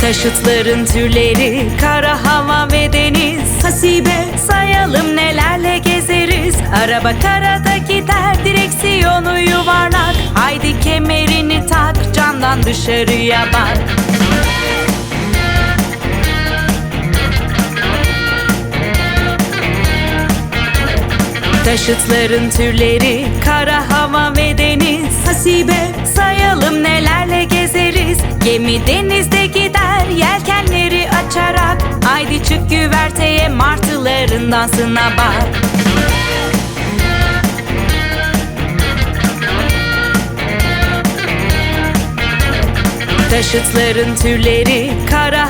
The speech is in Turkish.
Taşıtların türleri kara hava ve deniz. Hasibe sayalım nelerle gezeriz. Araba karada gider direksiyonu yuvarlak. Haydi kemerini tak camdan dışarıya bak Taşıtların türleri kara hava ve deniz. Hasibe sayalım nelerle gezeriz. Gemi denizde gider yelkenleri açarak. Haydi çık güverteye martıların dansına bak. Taşıtların türleri kara